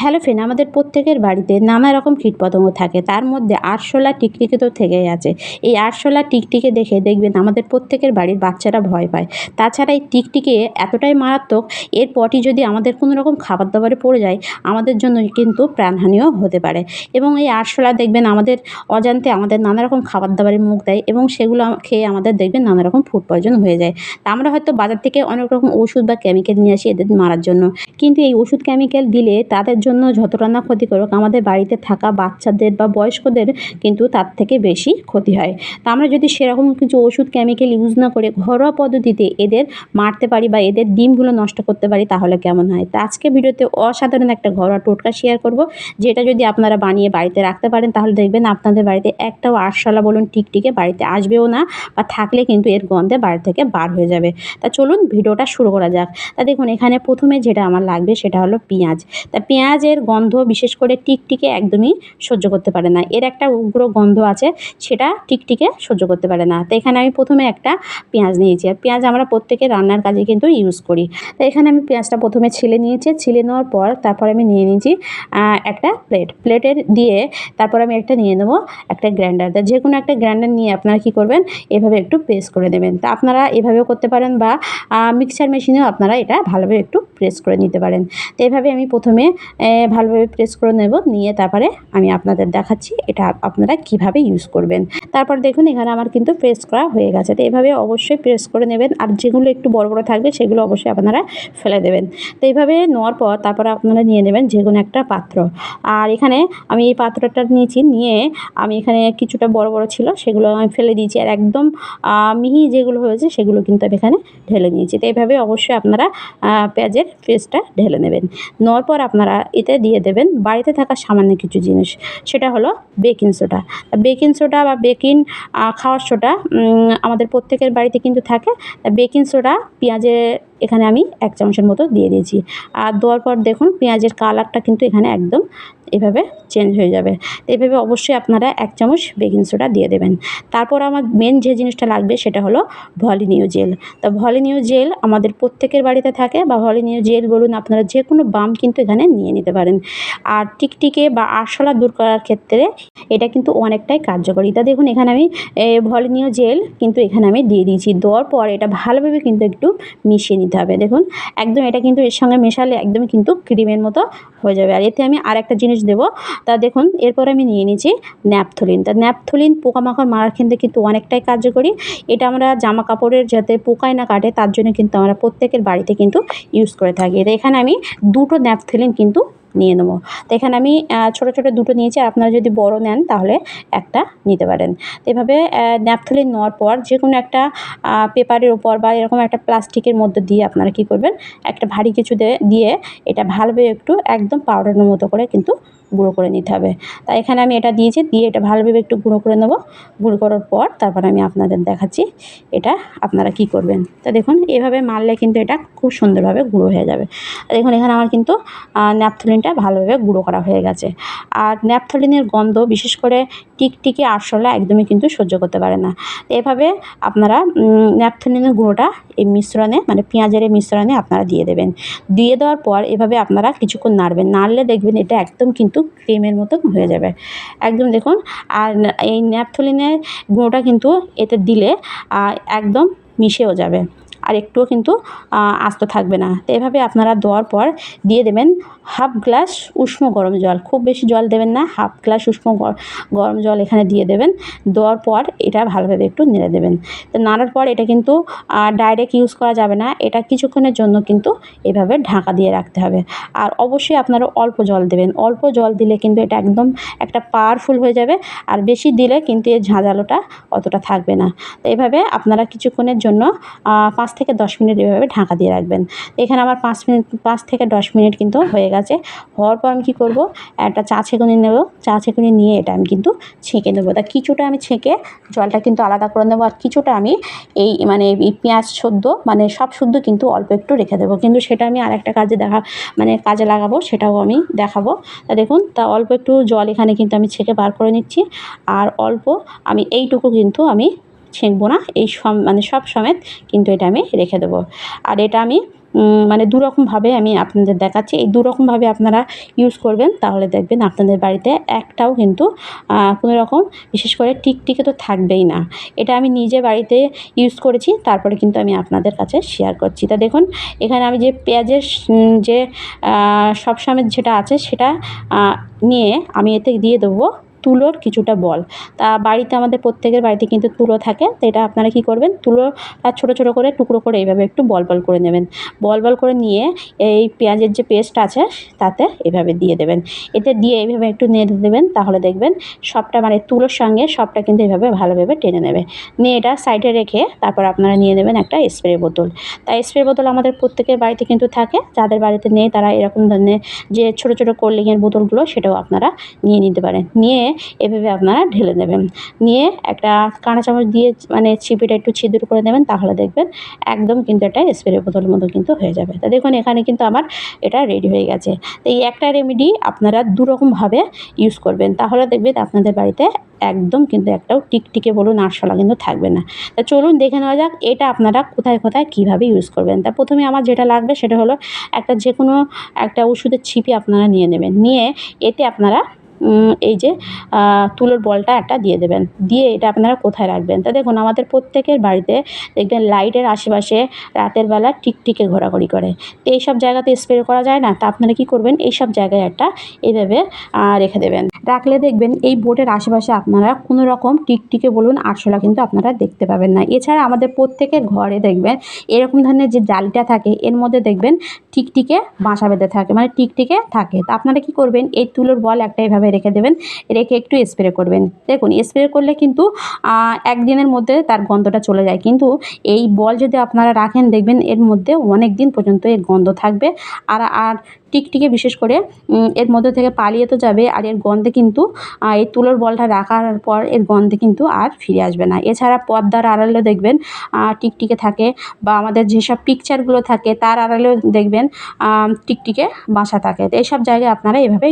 Hello friend আমাদের প্রত্যেকের বাড়িতে নানা রকম কীটপতঙ্গ থাকে। তার মধ্যে আরশোলা টিকটিকি তো থেকেই আছে। এই আরশোলা টিকটিকি দেখে দেখবেন আমাদের প্রত্যেকের বাড়ির বাচ্চারা ভয় পায়। তাছাড়া এই টিকটিকে এতটাই মারাত্মক, এর পটি যদি আমাদের কোনো রকম খাবার দাবারে পড়ে যায়, আমাদের জন্য কিন্তু প্রাণহানিও হতে পারে। এবং এই আরশোলা দেখবেন আমাদের অজান্তে আমাদের নানা রকম খাবার দাবারে মুখ দেয় এবং সেগুলো খেয়ে আমাদের দেখবেন নানা রকম ফুড পয়জন হয়ে যায়। তা আমরা হয়তো বাজার থেকে অনেক রকম ওষুধ বা কেমিক্যাল নিয়ে আসি এদের মারার জন্য। কিন্তু এই ওষুধ কেমিক্যাল দিলে তাদের জন্য যতটা না ক্ষতিকারক আমাদের বাড়িতে থাকা বাচ্চাদের বা বয়স্কদের কিন্তু তার থেকে বেশি ক্ষতি হয়। তা আমরা যদি সেরকম কিছু ওষুধ কেমিক্যাল ইউজ না করে ঘরোয়া পদ্ধতিতে এদের মারতে পারি বা এদের ডিমগুলো নষ্ট করতে পারি তাহলে কেমন হয়? তা আজকে ভিডিওতে অসাধারণ একটা ঘরোয়া টোটকা শেয়ার করব, যেটা যদি আপনারা বানিয়ে বাড়িতে রাখতে পারেন তাহলে দেখবেন আপনাদের বাড়িতে একটাও আরশালা বলুন টিকটিকে বাড়িতে আসবেও না বা থাকলে কিন্তু এর গন্ধে বাড়ি থেকে বার হয়ে যাবে। তা চলুন ভিডিওটা শুরু করা যাক। তা দেখুন এখানে প্রথমে যেটা আমার লাগবে সেটা হলো পেঁয়াজ। তা পেঁয়াজের গন্ধ বিশেষ করে টিকটিকে একদমই সহ্য করতে পারে না। এর একটা উগ্র গন্ধ আছে, সেটা টিকটিকে সহ্য করতে পারে না। তো এখানে আমি প্রথমে একটা পেঁয়াজ নিয়েছি। আর পেঁয়াজ আমরা প্রত্যেকে রান্নার কাজে কিন্তু ইউজ করি। তো এখানে আমি পেঁয়াজটা প্রথমে ছিলে নিয়েছি। ছিলে নেওয়ার পর তারপর আমি নিয়ে নিয়েছি একটা প্লেট প্লেটের দিয়ে তারপর আমি একটা নিয়ে নেব, একটা গ্রাইন্ডার তা যে কোনো একটা গ্রাইন্ডার নিয়ে আপনারা কী করবেন, এভাবে একটু প্রেস করে নেবেন। তা আপনারা এভাবেও করতে পারেন বা মিক্সার মেশিনেও আপনারা এটা ভালোভাবে একটু প্রেস করে নিতে পারেন। তো এভাবে আমি প্রথমে ভালোভাবে প্রেস করে নেব, নিয়ে তারপরে আমি আপনাদের দেখাচ্ছি এটা আপনারা কীভাবে ইউজ করবেন। তারপর দেখুন, এখানে আমার কিন্তু প্রেস করা হয়ে গেছে। তো এভাবে অবশ্যই প্রেস করে নেবেন। আর যেগুলো একটু বড় বড় থাকবে, সেগুলো অবশ্যই আপনারা ফেলে দেবেন। তো এইভাবে নেওয়ার পর তারপরে আপনারা নিয়ে নেবেন যে কোনো একটা পাত্র। আর এখানে আমি এই পাত্রটা নিয়েছি, নিয়ে আমি এখানে কিছুটা বড় বড় ছিল, সেগুলো আমি ফেলে দিয়েছি। আর একদম মিহি যেগুলো হয়েছে, সেগুলো কিন্তু আমি এখানে ঢেলে নিয়েছি। তো এইভাবে অবশ্যই আপনারা পেঁয়াজের পেস্টটা ঢেলে নেবেন। নেওয়ার পর আপনারা এতে দিয়ে দেবেন। বাড়িতে থাকা সামান্য কিছু জিনিস। সেটা হলো বেকিং সোডা বেকিং সোডা বা বেকিং খাওয়ার সোডা আমাদের প্রত্যেকের বাড়িতে কিন্তু থাকে। বেকিং সোডা পেঁয়াজে এখানে আমি এক চামচের মতো দিয়ে দিয়েছি। আর দেওয়ার পর দেখুন, পেঁয়াজের কালারটা কিন্তু এখানে একদম এভাবে চেঞ্জ হয়ে যাবে। এভাবে অবশ্যই আপনারা এক চামচ বেকিং সোডা দিয়ে দেবেন। তারপর আমার মেন যে জিনিসটা লাগবে সেটা হলো ভলিনিউ জেল তো ভলিনিউ জেল আমাদের প্রত্যেকের বাড়িতে থাকে বা ভলিনিউ জেল বলুন, আপনারা যে কোনো বাম কিন্তু এখানে নিয়ে নিতে পারেন। আর টিকটিকে বা আরশোলা দূর করার ক্ষেত্রে এটা কিন্তু অনেকটাই কার্যকরী। তা দেখুন, এখানে আমি ভলিনিউ জেল কিন্তু এখানে আমি দিয়ে দিয়েছি। দেওয়ার পর এটা ভালোভাবে কিন্তু একটু মিশিয়ে নিতে হবে। দেখুন, একদম এটা কিন্তু এর সঙ্গে মেশালে একদম কিন্তু ক্রিমের মতো হয়ে যাবে। আর এতে আমি আর একটা জিনিস দেবো, তা দেখুন, এরপর আমি নিয়ে নিয়েছি ন্যাপথলিন। তা ন্যাপথলিন পোকামাকড় মারার ক্ষেত্রে কিন্তু অনেকটাই কার্যকরী। এটা আমরা জামা কাপড়ের যাতে পোকায় না কাটে, তার জন্য কিন্তু আমরা প্রত্যেকের বাড়িতে কিন্তু ইউজ করে থাকি। এখানে আমি দুটো ন্যাপথলিন কিন্তু নিয়ে নেব। তো এখানে আমি ছোট ছোটো দুটো নিয়েছি। আপনারা যদি বড় নেন, তাহলে একটা নিতে পারেন। তো এভাবে ন্যাপথলিন নেওয়ার পর যে কোনো একটা পেপারের ওপর বা এরকম একটা প্লাস্টিকের মধ্যে দিয়ে আপনারা কি করবেন? একটা ভারী কিছু দিয়ে এটা ভালোভাবে একটু একদম পাউডারের মতো করে কিন্তু গুঁড়ো করে নিতে হবে। তাই এখানে আমি এটা দিয়েছি, দিয়ে এটা ভালোভাবে একটু গুঁড়ো করে নেব। গুঁড়ো করার পর তারপর আমি আপনাদের দেখাচ্ছি এটা আপনারা কি করবেন। তা দেখুন, এভাবে মারলে কিন্তু এটা খুব সুন্দরভাবে গুঁড়ো হয়ে যাবে। দেখুন, এখানে আমার কিন্তু ন্যাপথলিনটা ভালোভাবে গুঁড়ো করা হয়ে গেছে। আর ন্যাপথলিনের গন্ধ, বিশেষ করে টিকটিকি আরশোলা একদমই কিন্তু সহ্য করতে পারে না। এভাবে আপনারা ন্যাপথলিনের গুঁড়োটা এই মিশ্রণে মানে পেঁয়াজের এই মিশ্রণে আপনারা দিয়ে দেবেন। দিয়ে দেওয়ার পর এভাবে আপনারা কিছুক্ষণ নাড়বেন। নাড়লে দেখবেন এটা একদম কিন্তু ক্রিমের মতো হয়ে যাবে। একদম দেখুন, আর এই ন্যাপথলিনের গুঁড়োটা কিন্তু এতে দিলে একদম মিশেও যাবে। আর একটুও কিন্তু আস্ত থাকবে না। তো এভাবে আপনারা দেওয়ার পর দিয়ে দেবেন হাফ গ্লাস উষ্ণ গরম জল। খুব বেশি জল দেবেন না, হাফ গ্লাস উষ্ণ গরম জল এখানে দিয়ে দেবেন। দেওয়ার পর এটা ভালোভাবে একটু নেড়ে দেবেন। তো নাড়ার পর এটা কিন্তু ডাইরেক্ট ইউজ করা যাবে না। এটা কিছুক্ষণের জন্য কিন্তু এভাবে ঢাকা দিয়ে রাখতে হবে। আর অবশ্যই আপনারা অল্প জল দেবেন। অল্প জল দিলে কিন্তু এটা একদম একটা পাওয়ারফুল হয়ে যাবে। আর বেশি দিলে কিন্তু এর ঝাঁঝালোটা অতটা থাকবে না। তো এভাবে আপনারা কিছুক্ষণের জন্য পাঁচ থেকে দশ মিনিট এভাবে ঢাকা দিয়ে রাখবেন। এখানে আমার পাঁচ মিনিট, পাঁচ থেকে দশ মিনিট কিন্তু হয়ে গেছে। হওয়ার পর আমি কী করব? একটা চা ছেঁকুনি নেব। চা ছেঁকুনি নিয়ে এটা আমি কিন্তু ছেঁকে নেব। তা কিছুটা আমি ছেঁকে জলটা কিন্তু আলাদা করে নেব আর কিছুটা আমি এই মানে পেঁয়াজ সদ্য মানে সব শুদ্ধ কিন্তু অল্প একটু রেখে দেবো। কিন্তু সেটা আমি আরেকটা কাজে দেখা মানে কাজে লাগাবো, সেটাও আমি দেখাবো। তা দেখুন, তা অল্প একটু জল এখানে কিন্তু আমি ছেঁকে বার করে নিচ্ছি। আর অল্প আমি এইটুকু কিন্তু আমি ছেঁকবো না এই সম মানে সব সমেত কিন্তু এটা আমি রেখে দেবো। আর এটা আমি মানে দুরকমভাবে আমি আপনাদের দেখাচ্ছি। এই দুরকমভাবে আপনারা ইউজ করবেন তাহলে দেখবেন আপনাদের বাড়িতে একটাও কিন্তু কোনো রকম বিশেষ করে টিকটিকে তো থাকবেই না। এটা আমি নিজে বাড়িতে ইউজ করেছি তারপরে কিন্তু আমি আপনাদের কাছে শেয়ার করছি। তা দেখুন এখানে আমি যে পেঁয়াজের যে আহ, সবসময় যেটা আছে সেটা নিয়ে আমি এতে দিয়ে দেবো। তুলোর কিছুটা বল। তা বাড়িতে আমাদের প্রত্যেকের বাড়িতে কিন্তু তুলো থাকে। তো এটা আপনারা কী করবেন? তুলো আর ছোটো ছোটো করে, টুকরো করে এইভাবে একটু বল বল করে নেবেন। বল বল করে নিয়ে এই পেঁয়াজের যে পেস্ট আছে, তাতে এভাবে দিয়ে দেবেন। এতে দিয়ে এইভাবে একটু নেড়ে দেবেন, তাহলে দেখবেন সবটা মানে তুলোর সঙ্গে সবটা কিন্তু এভাবে ভালোভাবে টেনে নেবে। নিয়ে এটা সাইডে রেখে তারপর আপনারা নিয়ে নেবেন একটা স্প্রে বোতল। তাই স্প্রে বোতল আমাদের প্রত্যেকের বাড়িতে কিন্তু থাকে। যাদের বাড়িতে নেই, তারা এরকম ধরনের যে ছোটো ছোটো কোল্ড ড্রিঙ্কের বোতলগুলো, সেটাও আপনারা নিয়ে নিতে পারেন। নিয়ে এভাবে আপনারা ঢেলে নেবেন। নিয়ে একটা কাঁটা চামচ দিয়ে মানে ছিপিটা একটু ছিদ্র করে দেবেন তাহলে দেখবেন একদম কিন্তু এটা স্প্রে বোতলের মতো কিন্তু হয়ে যাবে। তা দেখুন, এখানে কিন্তু আমার এটা রেডি হয়ে গেছে। তো এই একটা রেমেডি আপনারা দুরকমভাবে ইউজ করবেন। তাহলে দেখবেন আপনাদের বাড়িতে একদম কিন্তু একটাও টিকটিকে বলুন, আরশোলা কিন্তু থাকবে না। তা চলুন দেখে নেওয়া যাক, এটা আপনারা কোথায় কোথায় কীভাবে ইউজ করবেন। তা প্রথমে আমার যেটা লাগবে সেটা হলো একটা যে কোনো একটা ওষুধের ছিপি আপনারা নিয়ে নেবেন। নিয়ে এতে আপনারা এই যে তুলোর বলটা একটা দিয়ে দেবেন। দিয়ে এটা আপনারা কোথায় রাখবেন? তা দেখুন, আমাদের প্রত্যেকের বাড়িতে দেখবেন লাইটের আশেপাশে রাতের বেলা টিকটিকে ঘোরাঘুরি করে। তো এইসব জায়গাতে স্প্রে করা যায় না? তা আপনারা কী করবেন? এইসব জায়গায় একটা এইভাবে রেখে দেবেন। রাখলে দেখবেন এই বোটের আশেপাশে আপনারা কোনো রকম টিকটিকে বলুন, আরশোলা কিন্তু আপনারা দেখতে পাবেন না। এছাড়া আমাদের প্রত্যেকের ঘরে দেখবেন এরকম ধরনের যে জালিটা থাকে, এর মধ্যে দেখবেন টিকটিকে বাসা বেঁধে থাকে মানে টিকটিকে থাকে। তা আপনারা কী করবেন? এই তুলোর বল একটা এভাবে রেখে দেবেন। রেখে একটু স্প্রে করবেন। দেখুন স্প্রে করলে কিন্তু একদিনের মধ্যে তার গন্ধটা চলে যায়। কিন্তু এই বল যদি আপনারা রাখেন, দেখবেন এর মধ্যে অনেক দিন পর্যন্ত এর গন্ধ থাকবে। আর আর টিকটিকে বিশেষ করে এর মধ্যে থেকে পালিয়ে তো যাবে আর এর গন্ধে কিন্তু এই তুলোর বলটা রাখার পর এর গন্ধে কিন্তু আর ফিরে আসবে না। এছাড়া পর্দার আড়ালে দেখবেন টিকটিকে থাকে বা আমাদের যেসব পিকচারগুলো থাকে তার আড়ালেও দেখবেন টিকটিকে বাসা থাকে। তো এইসব জায়গায় আপনারা এভাবে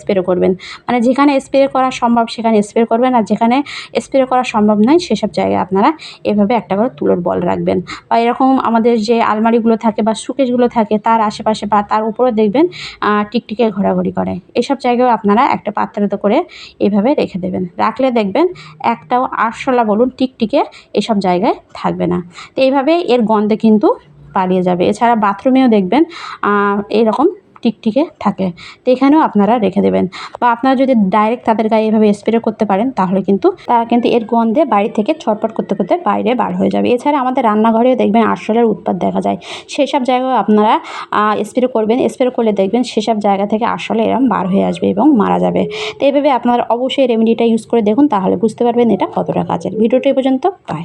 স্প্রে করবেন। মানে যেখানে স্প্রে করা সম্ভব সেখানে স্প্রে করবেন আর যেখানে স্প্রে করা সম্ভব নয় সেসব জায়গায় আপনারা এভাবে একটা করে তুলোর বল রাখবেন। বা এরকম আমাদের যে আলমারিগুলো থাকে বা সুকেশগুলো থাকে তার আশেপাশে বা তার উপরে দেখবেন আহ, টিকটিকে ঘোরাঘুরি করে। এসব জায়গায় আপনারা একটা পাত্রিত করে এভাবে রেখে দেবেন। রাখলে দেখবেন একটাও আরশোলা বলুন টিকটিকে এসব জায়গায় থাকবে না। তো এইভাবে এর গন্ধে কিন্তু পালিয়ে যাবে। এছাড়া বাথরুমেও দেখবেন আহ, এইরকম টিকটিকে থাকে। তো এখানেও আপনারা রেখে দেবেন। বা আপনারা যদি ডাইরেক্ট তাদের গায়ে এভাবে স্প্রে করতে পারেন, তাহলে কিন্তু তারা কিন্তু এর গন্ধে বাড়ি থেকে ছটপট করতে করতে বাইরে বার হয়ে যাবে। এছাড়া আমাদের রান্নাঘরেও দেখবেন আরশোলার উৎপাত দেখা যায়। সেসব জায়গায় আপনারা স্প্রে করবেন স্প্রে করলে দেখবেন সেসব জায়গা থেকে আরশোলা এরম বার হয়ে আসবে এবং মারা যাবে। তো এভাবে আপনারা অবশ্যই রেমেডিটা ইউজ করে দেখুন, তাহলে বুঝতে পারবেন এটা কতটা কাজের। ভিডিওটি পর্যন্ত বাই